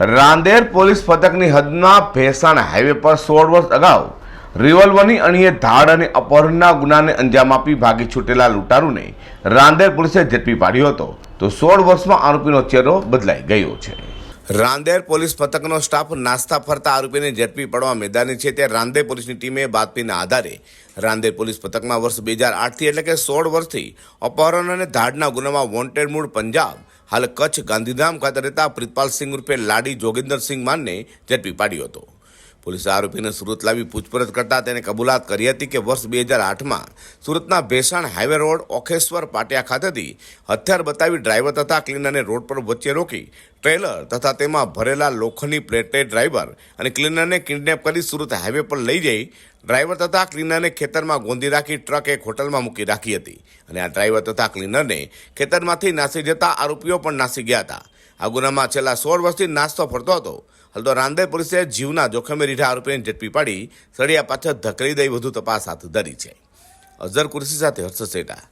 Rander police પથકની હદમાં Bhesan highway પર સોળ વર્ષ અગાઉ રિવોલ્વરની અણીએ ધાડ અને અપહરણના ગુનાને અંજામ આપી ભાગી છૂટેલા લૂંટારૂને રાંદેર પોલીસે ઝડપી પાડ્યો હતો. તો સોળ વર્ષમાં આરોપીનો ચહેરો બદલાઈ ગયો છે. રાંદેર પોલીસ પથકનો સ્ટાફ નાસ્તા ફરતા આરોપીને ઝડપી પડવા મેદાની છે ત્યારે રાંદેર પોલીસની ટીમે બાતમીના આધારે રાંદેર પોલીસ પથકમાં વર્ષ બે હજાર આઠથી એટલે કે સોળ વર્ષથી અપહરણ અને ધાડના ગુનામાં વોન્ટેડ મૂળ પંજાબ હાલ કચ્છ ગાંધીધામ ખાતે રહેતા પ્રિતપાલસિંહ રૂપે લાડી જોગેન્દ્રસિંહ માનને ઝડપી પાડ્યો હતો. પોલીસે આરોપીને સુરત લાવી પૂછપરછ કરતા તેને કબૂલાત કરી હતી કે વર્ષ બે હજાર આઠમાં સુરતના ભેસાણ હાઈવે રોડ ઓખેશ્વર પાટિયા ખાતેથી હથિયાર બતાવી ડ્રાઈવર તથા ક્લીનરને રોડ પર વચ્ચે રોકી ટ્રેલર તથા તેમાં ભરેલા લોખંડની પ્લેટને ડ્રાઈવર અને ક્લીનરને કિડનેપ કરી સુરત હાઈવે પર લઈ જઈ ડ્રાઈવર તથા ક્લીનરને ખેતરમાં ગોંધી રાખી ટ્રક એક હોટલમાં મૂકી રાખી હતી. અને આ ડ્રાઈવર તથા ક્લીનરને ખેતરમાંથી નાસી જતા આરોપીઓ પણ નાસી ગયા હતા. આ ગુનામાં છેલ્લા સોળ વર્ષથી નાસ્તો ફરતો હતો. હાલ તો રાંદેર પોલીસે જીવના જોખમે રીઢા આરોપીને ઝડપી પાડી, સળિયા પાછળ ધકેલી દઈ વધુ તપાસ હાથ ધરી છે. અઝર કુરશી સાથે હર્ષ સેટા.